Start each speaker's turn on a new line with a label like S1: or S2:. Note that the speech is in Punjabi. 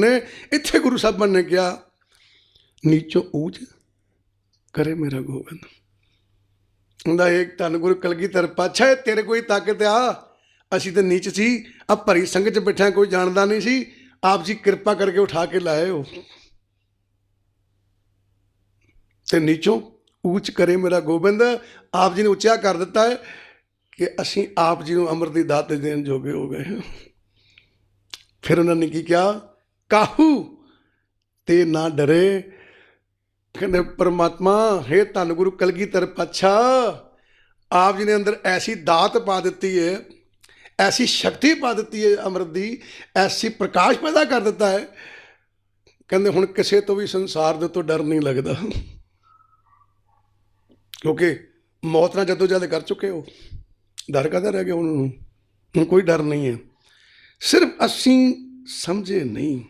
S1: ਨੇ ਇੱਥੇ ਗੁਰੂ ਸਾਹਿਬਾਨ ਨੇ ਕਿਹਾ ਨੀਚੋਂ ਊਚ ਕਰੇ ਮੇਰਾ ਗੋਬਿੰਦ। ਹੁੰਦਾ ਇੱਕ ਧੰਨ ਗੁਰੂ ਕਲਗੀਧਰ ਪਾਛਾ ਤੇਰੇ ਕੋਈ ਤਾਕਤ ਆ। ਅਸੀਂ ਤਾਂ ਨੀਚ ਸੀ ਆ ਭਰੀ ਸੰਗਤ ਚ ਬੈਠਾ ਕੋਈ ਜਾਣਦਾ ਨਹੀਂ ਸੀ। ਆਪ ਜੀ ਕਿਰਪਾ ਕਰਕੇ ਉਠਾ ਕੇ ਲਾਏ ਹੋ। ਤੇ ਨੀਚੋਂ ਊਚ ਕਰੇ ਮੇਰਾ ਗੋਬਿੰਦ। ਆਪ ਜੀ ਨੇ ਉੱਚਾ ਕਰ ਦਿੱਤਾ ਹੈ ਕਿ ਅਸੀਂ ਆਪ ਜੀ ਨੂੰ ਅੰਮ੍ਰਿਤ ਦੀ ਦਾਤ ਦੇਣ ਜੋਗੇ ਹੋ ਗਏ ਫਿਰ ਉਹਨਾਂ ਨੇ ਕੀ ਕਿਹਾ? ਕਾਹੂ? ਤੇ ਨਾ ਡਰੇ। ਕਹਿੰਦੇ, ਪਰਮਾਤਮਾ, ਹੈ ਧੰਨ ਗੁਰੂ ਕਲਗੀਧਰ ਪਾਤਸ਼ਾਹ, ਆਪ ਜੀ ਨੇ ਅੰਦਰ ਐਸੀ ਦਾਤ ਪਾ ਦਿੱਤੀ ਹੈ ਐਸੀ ਸ਼ਕਤੀ ਪਾ ਦਿੱਤੀ ਹੈ ਅੰਮ੍ਰਿਤ ਦੀ, ਐਸੀ ਪ੍ਰਕਾਸ਼ ਪੈਦਾ ਕਰ ਦਿੱਤਾ ਹੈ ਕਹਿੰਦੇ, ਹੁਣ ਕਿਸੇ ਤੋਂ ਵੀ ਸੰਸਾਰ ਦੇ ਤੋਂ ਡਰ ਨਹੀਂ ਲੱਗਦਾ। ਕਿਉਂਕਿ ਮੌਤ ਨਾਲ ਜਦੋਂ ਜਦ ਕਰ ਚੁੱਕੇ ਹੋ। ਡਰ ਕਾਹਦਾ ਰਹਿ ਗਿਆ ਉਹਨਾਂ ਨੂੰ ਹੁਣ ਕੋਈ ਡਰ ਨਹੀਂ ਹੈ ਸਿਰਫ ਅਸੀਂ ਸਮਝੇ ਨਹੀਂ।